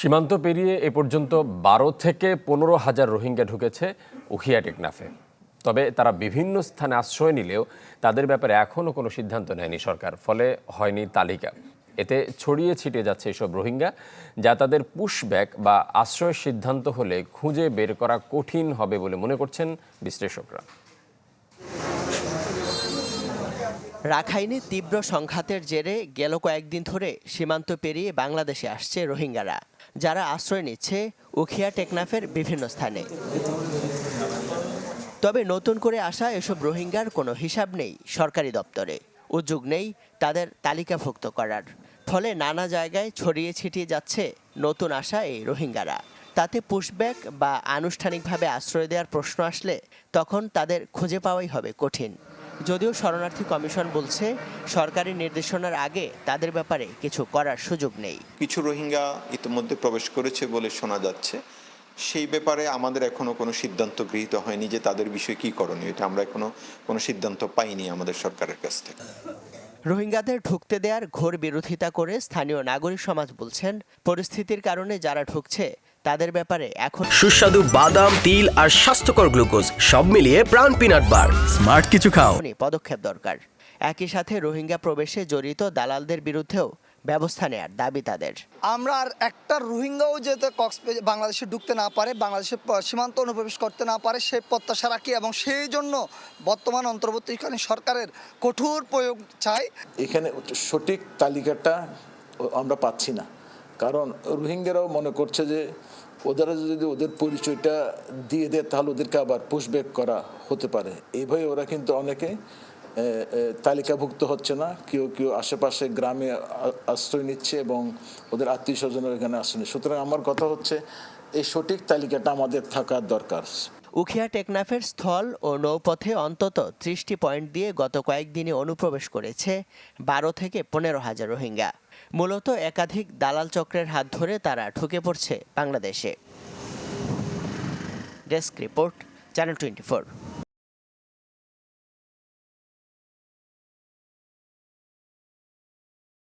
সীমান্ত পেরিয়ে এ পর্যন্ত বারো থেকে পনেরো হাজার রোহিঙ্গা ঢুকেছে উখিয়া টেকনাফে। তবে তারা বিভিন্ন স্থানে আশ্রয় নিলেও তাদের ব্যাপারে এখনও কোনো সিদ্ধান্ত নেয়নি সরকার, ফলে হয়নি তালিকা। এতে ছড়িয়ে ছিটিয়ে যাচ্ছে এসব রোহিঙ্গা, যা তাদের পুশব্যাক বা আশ্রয়ের সিদ্ধান্ত হলে খুঁজে বের করা কঠিন হবে বলে মনে করছেন বিশ্লেষকরা। রাখাইনে তীব্র সংঘাতের জেরে গেল কয়েকদিন ধরে সীমান্ত পেরিয়ে বাংলাদেশে আসছে রোহিঙ্গারা। যারা আশ্রয় নিচ্ছে উখিয়া টেকনাফের বিভিন্ন স্থানে। তবে নতুন করে আসা এসব রোহিঙ্গার কোনো হিসাব নেই সরকারি দপ্তরে। উদ্যোগ নেই তাদের তালিকাভুক্ত করার। ফলে নানা জায়গায় ছড়িয়ে ছিটিয়ে যাচ্ছে নতুন আসা এই রোহিঙ্গারা। তাতে পুশব্যাক বা আনুষ্ঠানিকভাবে আশ্রয় দেওয়ার প্রশ্ন আসলে তখন তাদের খুঁজে পাওয়াই হবে কঠিন। যদিও শরণার্থী কমিশন বলছে সরকারি নির্দেশনার আগে তাদের ব্যাপারে কিছু করার সুযোগ নেই। কিছু রোহিঙ্গা ইতিমধ্যে প্রবেশ করেছে বলে শোনা যাচ্ছে। সেই ব্যাপারে আমাদের এখনও কোনো সিদ্ধান্ত গৃহীত হয়নি যে তাদের বিষয়ে কি করণীয়। এটা আমরা এখনও কোনো সিদ্ধান্ত পাইনি আমাদের সরকারের কাছ থেকে। রোহিঙ্গাদের ঢুকতে দেওয়ার ঘোর বিরোধিতা করে স্থানীয় নাগরিক সমাজ বলছেন পরিস্থিতির কারণে যারা ঢুকছে তাদের ব্যাপারে এখন সুস্বাদু বাদাম তিল আর স্বাস্থ্যকর গ্লুকোজ সব মিলিয়ে প্রাণ পিনাট বার। স্মার্ট কিছু খাও। পদক্ষেপ দরকার। একই সাথে রোহিঙ্গা প্রবেশে জড়িত দালালদের বিরুদ্ধেও ব্যবস্থা নেয়ার দাবি তাদের। আমরা আর একটা রোহিঙ্গাও যাতে কক্স বাংলাদেশে ঢুকতে না পারে বাংলাদেশের প- সীমান্ত অনুপ্রবেশ করতে না পারে সেই প্রত্যাশা রাখি এবং সেই জন্য বর্তমান অন্তর্বর্তীকালীন সরকারের কঠোর প্রয়োগ চাই। এখানে সঠিক তালিকাটা আমরা পাচ্ছি না। কারণ রোহিঙ্গারাও মনে করছে যে ওদের যদি ওদের পরিচয়টা দিয়ে দেয়, তাহলে ওদেরকে আবার পুশব্যাক করা হতে পারে। এইভাবে ওরা কিন্তু অনেকে তালিকাভুক্ত হচ্ছে না। কেউ কেউ আশেপাশে গ্রামে আশ্রয় নিচ্ছে এবং ওদের আত্মীয় স্বজনের এখানে আশ্রয় সুতরাং আমার কথা হচ্ছে, এই সঠিক তালিকাটা আমাদের থাকার দরকার। উখিয়া টেকনাফের স্থল ও নৌপথে অন্তত ত্রিশটি পয়েন্ট দিয়ে গত কয়েকদিনে অনুপ্রবেশ করেছে বারো থেকে পনেরো হাজার রোহিঙ্গা। মূলত একাধিক দালাল চক্রের হাত ধরে তারা ঢুকে পড়ছে বাংলাদেশে। Desk report, channel twenty